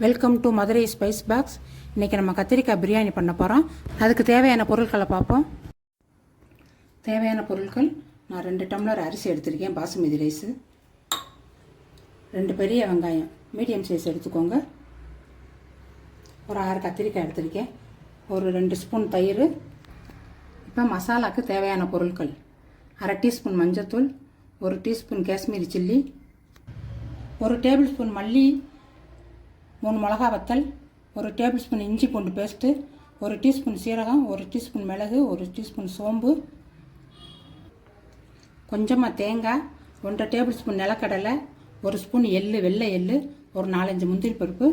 Welcome to Madurai spice box இன்றைக்கி நம்ம கத்திரிக்காய் பிரியாணி பண்ண போகிறோம் அதுக்கு தேவையான பொருட்களை பார்ப்போம். தேவையான பொருட்கள் நான் ரெண்டு டம்ளர் அரிசி எடுத்திருக்கேன் பாசுமதி ரைஸு. ரெண்டு பெரிய வெங்காயம் மீடியம் சைஸ் எடுத்துக்கோங்க. ஒரு ஆறு கத்திரிக்காய் எடுத்திருக்கேன். ஒரு ரெண்டு ஸ்பூன் தயிர். இப்போ மசாலாக்கு தேவையான பொருட்கள். அரை டீஸ்பூன் மஞ்சள்தூள் ஒரு டீஸ்பூன் காஷ்மீரி சில்லி ஒரு டேபிள் ஸ்பூன் மல்லி மூணு மிளகா வத்தல் ஒரு டேபிள் ஸ்பூன் இஞ்சி பூண்டு பேஸ்ட்டு ஒரு டீஸ்பூன் சீரகம் ஒரு டீஸ்பூன் மிளகு ஒரு டீஸ்பூன் சோம்பு கொஞ்சமாக தேங்காய் ஒன்றரை டேபிள் ஸ்பூன் நிலக்கடலை ஒரு ஸ்பூன் எள்ளு வெள்ளை எள்ளு ஒரு நாலஞ்சு முந்திரி பருப்பு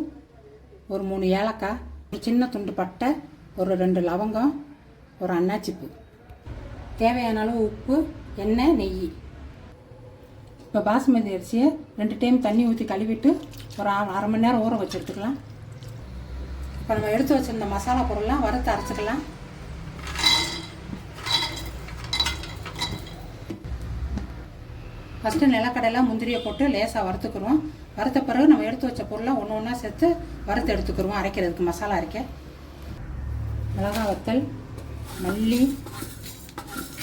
ஒரு மூணு ஏலக்காய் ஒரு சின்ன துண்டு பட்டை ஒரு ரெண்டு லவங்கம் ஒரு அன்னாச்சிப்பு தேவையான அளவு உப்பு எண்ணெய் நெய். இப்போ பாசுமதி அரிசியை ரெண்டு டைம் தண்ணி ஊற்றி கழுவிட்டு ஒரு அரை அரை மணி நேரம் ஊற வச்சு எடுத்துக்கலாம் இப்போ நம்ம எடுத்து வச்சிருந்த மசாலா பொருள்லாம் வறுத்து அரைச்சிக்கலாம். ஃபஸ்ட்டு நிலக்கடையில் முந்திரியை போட்டு லேசாக வறுத்துக்குருவோம் வறுத்த பிறகு நம்ம எடுத்து வச்ச பொருளை ஒன்று ஒன்றா சேர்த்து வறுத்து எடுத்துக்கிருவோம் அரைக்கிறதுக்கு மசாலா அரைக்க. மிளகா வத்தல் மல்லி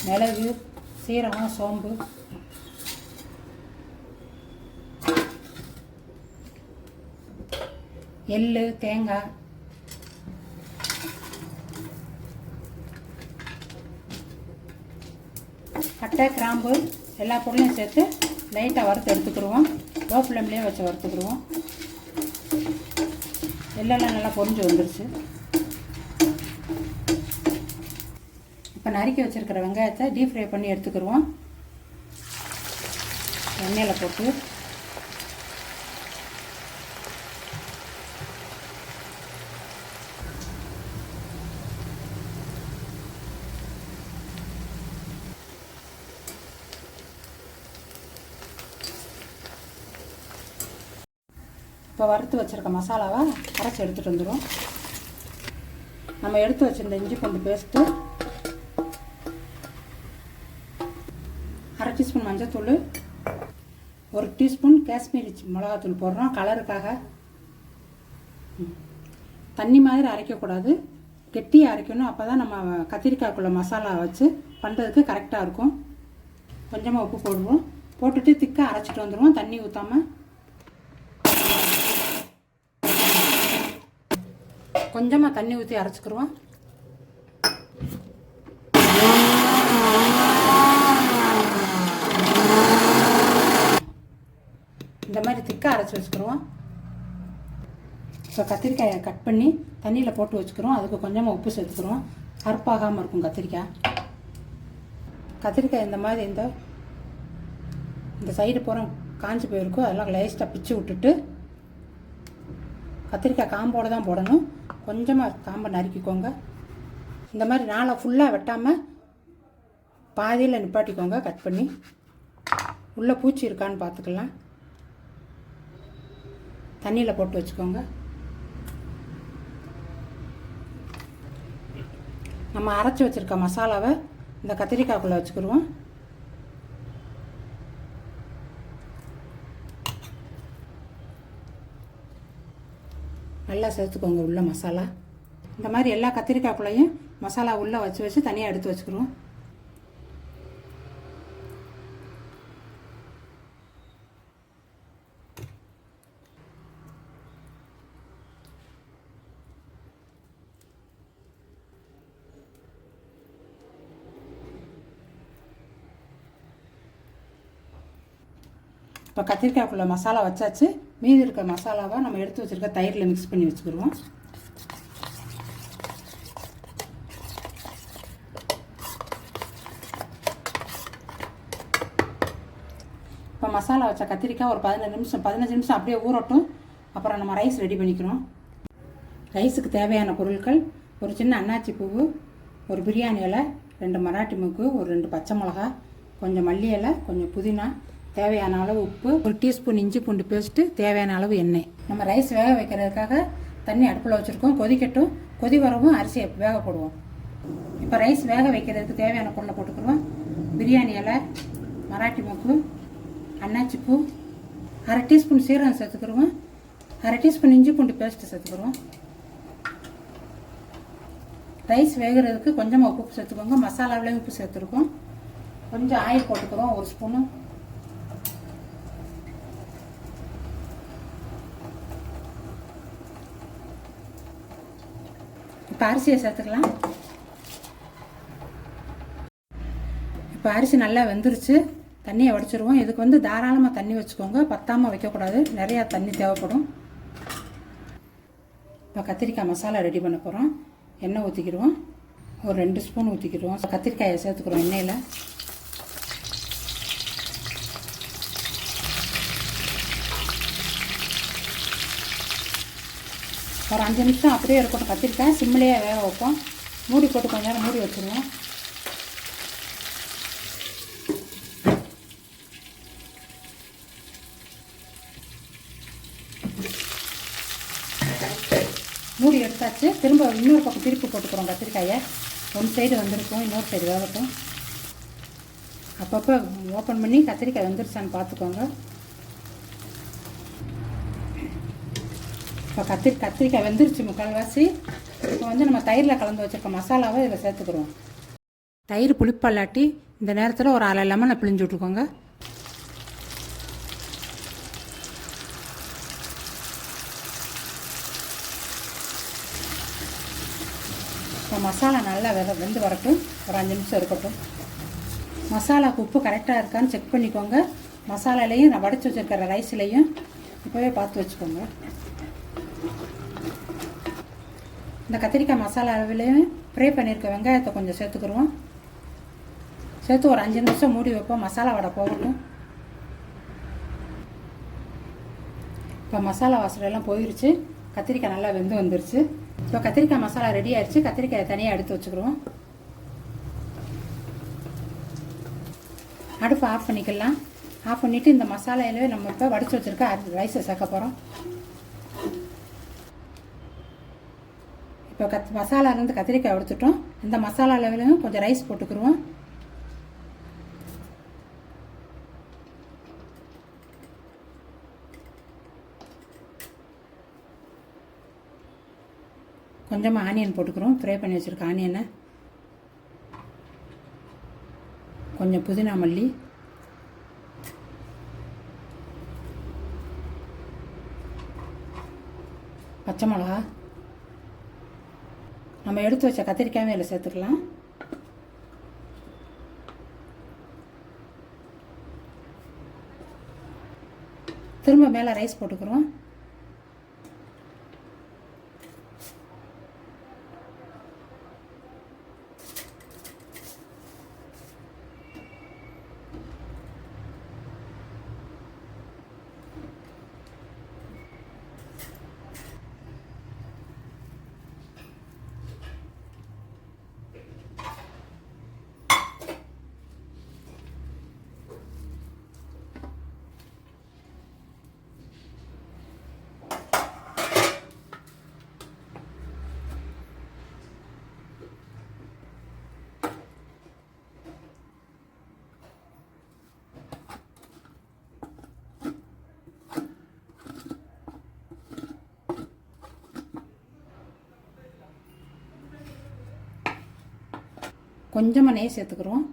மிளகு சீரகம் சோம்பு எள்ளு தேங்காய். பட்டை கிராம்பு எல்லா பொருளையும் சேர்த்து லைட்டாக வறுத்து எடுத்துக்கிடுவோம். லோ ஃப்ளேம்லேயே வச்சு வறுத்துக்கிடுவோம். எல்லாம் நல்லா பொரிஞ்சு வந்துருச்சு. இப்போ நறுக்கி வச்சுருக்கிற வெங்காயத்தை டீப் ஃப்ரை பண்ணி எடுத்துக்கிடுவோம். எண்ணெயில் போட்டு. இப்போ வறுத்து வச்சுருக்க மசாலாவை அரைச்சி எடுத்துகிட்டு வந்துடும் நம்ம எடுத்து வச்சுருந்த இஞ்சி பூண்டு பேஸ்ட்டு அரை டீஸ்பூன் மஞ்சத்தூள் ஒரு டீஸ்பூன் காஷ்மீரி மிளகாத்தூள் போடுறோம். கலருக்காக தண்ணி மாதிரி அரைக்கக்கூடாது. கெட்டியாக அரைக்கணும். அப்போ தான் நம்ம கத்திரிக்காய்க்குள்ளே மசாலா வச்சு பண்ணுறதுக்கு கரெக்டாக இருக்கும். கொஞ்சமாக உப்பு போடுவோம். போட்டுட்டு திக்காக அரைச்சிட்டு வந்துடுவோம். தண்ணி ஊற்றாமல் கொஞ்சமாக தண்ணி ஊற்றி அரைச்சிக்கிருவோம். இந்த மாதிரி திக்காக அரைச்சி வச்சுக்கிருவோம். இப்போ கத்திரிக்காயை கட் பண்ணி தண்ணியில் போட்டு வச்சுக்கிறோம் அதுக்கு கொஞ்சமாக உப்பு சேர்த்துக்கிறோம் கருப்பாகாமல் இருக்கும் கத்திரிக்காய். கத்திரிக்காய் இந்த மாதிரி இந்த இந்த சைடு போகிறோம் காஞ்சி போயிருக்கும். அதெல்லாம் லேஸ்ட்டாக பிச்சு விட்டுட்டு கத்திரிக்காய் காம்போடு தான் போடணும். கொஞ்சமாக காம்பை நறுக்கிக்கோங்க. இந்த மாதிரி நாளை ஃபுல்லாக வெட்டாமல் பாதியில் நிப்பாட்டிக்கோங்க கட் பண்ணி. உள்ளே பூச்சி இருக்கான்னு பார்த்துக்கலாம். தண்ணியில் போட்டு வச்சுக்கோங்க. நம்ம அரைச்சி வச்சுருக்க மசாலாவை இந்த கத்திரிக்காய்க்குள்ளே வச்சுக்கிடுவோம் நல்லா சேர்த்துக்கோங்க உள்ள மசாலா. இந்த மாதிரி எல்லா கத்திரிக்காய்க்குள்ளேயும் மசாலா உள்ளே வச்சு வச்சு தனியாக எடுத்து வச்சுக்கிறோம் இப்போ கத்திரிக்காய்க்குள்ள மசாலா வச்சாச்சு. மீதி இருக்க மசாலாவை நம்ம எடுத்து வச்சுருக்க தயிரில் மிக்ஸ் பண்ணி வச்சுக்கிடுவோம் இப்போ மசாலா வச்ச கத்திரிக்காய் ஒரு பதினஞ்சு நிமிஷம் பதினஞ்சு நிமிஷம் அப்படியே ஊறட்டும். அப்புறம் நம்ம ரைஸ் ரெடி பண்ணிக்கிறோம் ரைஸுக்கு தேவையான பொருட்கள் ஒரு சின்ன அன்னாச்சி பூவு ஒரு பிரியாணி இலை ரெண்டு மராட்டி மூக்கு ஒரு ரெண்டு பச்சை மிளகா கொஞ்சம் மல்லி இலை கொஞ்சம் புதினா தேவையான அளவு உப்பு ஒரு டீஸ்பூன் இஞ்சி பூண்டு பேஸ்ட்டு தேவையான அளவு எண்ணெய். நம்ம ரைஸ் வேக வைக்கிறதுக்காக தண்ணி அடுப்பில் வச்சுருக்கோம். கொதிக்கட்டும். கொதி வரவும் அரிசியை வேக போடுவோம். இப்போ ரைஸ் வேக வைக்கிறதுக்கு தேவையான பொருளை போட்டுக்கிறோம் பிரியாணி இலை மராட்டி மூக்கு அன்னாச்சி பூ அரை டீஸ்பூன் சீரகம் சேர்த்துக்கிடுவோம். அரை டீஸ்பூன் இஞ்சி பூண்டு பேஸ்ட்டு சேர்த்துக்கிறோம் ரைஸ் வேகிறதுக்கு கொஞ்சமாக உப்பு சேர்த்துக்கோங்க. மசாலாவிலையும் உப்பு சேர்த்துருக்கோம். கொஞ்சம் ஆயில் போட்டுக்கிறோம். ஒரு ஸ்பூனு. இப்போ அரிசியை சேர்த்துக்கலாம். இப்போ அரிசி நல்லா வெந்துருச்சு. தண்ணியை வடிச்சிருவோம். இதுக்கு வந்து தாராளமாக தண்ணி வச்சுக்கோங்க. பத்தாமல் வைக்கக்கூடாது. நிறையா தண்ணி தேவைப்படும். இப்போ கத்திரிக்காய் மசாலா ரெடி பண்ண போகிறோம் எண்ணெய் ஊற்றிக்கிடுவோம் ஒரு ரெண்டு ஸ்பூன் ஊற்றிக்கிடுவோம் கத்திரிக்காயை சேர்த்துக்கிறோம் எண்ணெயில். ஒரு அஞ்சு நிமிஷம் அப்படியே இருக்கட்டும். கத்திரிக்காய் சிம்மிலேயே வேக வைப்போம். மூடி போட்டு கொஞ்ச நேரம் மூடி வச்சுருவோம். மூடி எடுத்தாச்சு. திரும்ப இன்னொரு பக்கம் திருப்பி போட்டுக்கிறோம் கத்திரிக்காயை ஒன் சைடு வந்திருக்கும் இன்னொரு சைடு வேகட்டும். அப்பப்போ ஓப்பன் பண்ணி கத்திரிக்காய் வந்துருச்சான்னு பார்த்துக்கோங்க. இப்போ கத்திரி கத்திரிக்காய் வெந்துருச்சு முக்கால்வாசி. இப்போ வந்து நம்ம தயிரில் கலந்து வச்சுருக்க மசாலாவை இதில் சேர்த்துக்கிறோம். தயிர் புளிப்பல்லாட்டி இந்த நேரத்தில் ஒரு அரை லெமனை பிழிஞ்சு விட்டுக்கோங்க. இப்போ மசாலா நல்லா வெ வெந்து வரட்டும். ஒரு அஞ்சு நிமிஷம் இருக்கட்டும். மசாலாவுக்கு உப்பு கரெக்டாக இருக்கான்னு செக் பண்ணிக்கோங்க. மசாலாலையும் நான் வடித்து வச்சுருக்கிற ரைஸ்லையும் இப்போவே பார்த்து வச்சுக்கோங்க. இந்த கத்திரிக்காய் மசாலா அளவுலேயும் ஃப்ரை பண்ணியிருக்க வெங்காயத்தை கொஞ்சம் சேர்த்துக்குருவோம் சேர்த்து ஒரு அஞ்சு நிமிஷம் மூடி வைப்போம். மசாலா வடை போகட்டும். இப்போ மசாலா வாசலெல்லாம் போயிருச்சு. கத்திரிக்காய் நல்லா வெந்து வந்துருச்சு. இப்போ கத்திரிக்காய் மசாலா ரெடி ஆயிடுச்சு கத்திரிக்காயை தனியாக எடுத்து வச்சுக்கிறோம் அடுப்பு ஆஃப் பண்ணிக்கலாம். ஆஃப் பண்ணிவிட்டு இந்த மசாலையிலே நம்ம இப்போ வடித்து வச்சுருக்க ரைஸை சேர்க்க போகிறோம் இப்போ கத் மசாலாலேருந்து கத்திரிக்காய் எடுத்துட்டோம் இந்த மசாலா லெவலையும் கொஞ்சம் ரைஸ் போட்டுக்கிருவோம். கொஞ்சமாக ஆனியன் போட்டுக்கிறோம் ஃப்ரை பண்ணி வச்சுருக்க ஆனியனை கொஞ்சம் புதினா மல்லி. பச்சை மிளகா. நம்ம எடுத்து வச்ச கத்திரிக்காயும் இதில் சேர்த்துக்கலாம். திரும்ப மேலே ரைஸ் போட்டுக்கிறோம். கொஞ்சமாக நெய் சேர்த்துக்கிறோம்.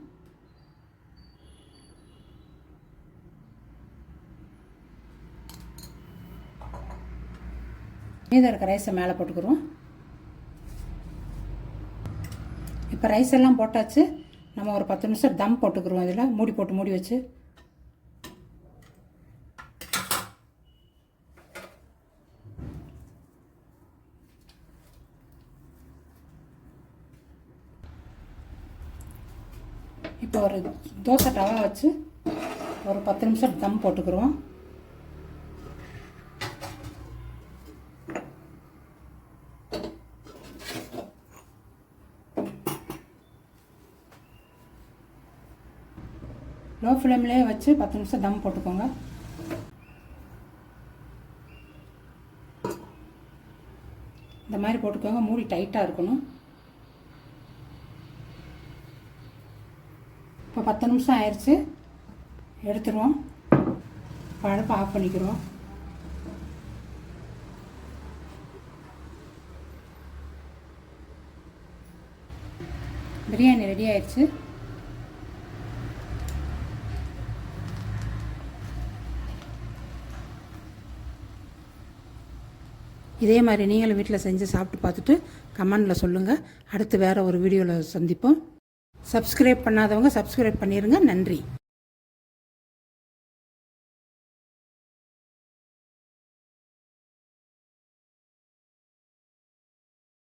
மீதம் இருக்க ரைஸை மேலே போட்டுக்கிறோம். இப்போ ரைஸ் எல்லாம் போட்டாச்சு. நம்ம ஒரு பத்து நிமிஷம் தம் போட்டுக்கிறோம். இதில் மூடி போட்டு மூடி வச்சு. இப்போ ஒரு தோசை டவா வச்சு ஒரு பத்து நிமிஷம் தம் போட்டுக்கிறோம் லோ ஃப்ளேம்லேயே வச்சு பத்து நிமிஷம் தம் போட்டுக்கோங்க. இந்த மாதிரி போட்டுக்கோங்க. மூடி டைட்டாக இருக்கணும். இப்போ பத்து நிமிஷம் ஆயிடுச்சு. எடுத்துருவோம். பழப்பை ஆஃப் பண்ணிக்கிறோம். பிரியாணி ரெடி ஆயிடுச்சு. இதே மாதிரி நீங்களும் வீட்டில் செஞ்சு சாப்பிட்டு பார்த்துட்டு கமெண்டில் சொல்லுங்கள் அடுத்து வேறு ஒரு வீடியோவில் சந்திப்போம். சப்ஸ்கிரைப் பண்ணாதவங்க சப்ஸ்கிரைப் பண்ணிடுங்க நன்றி.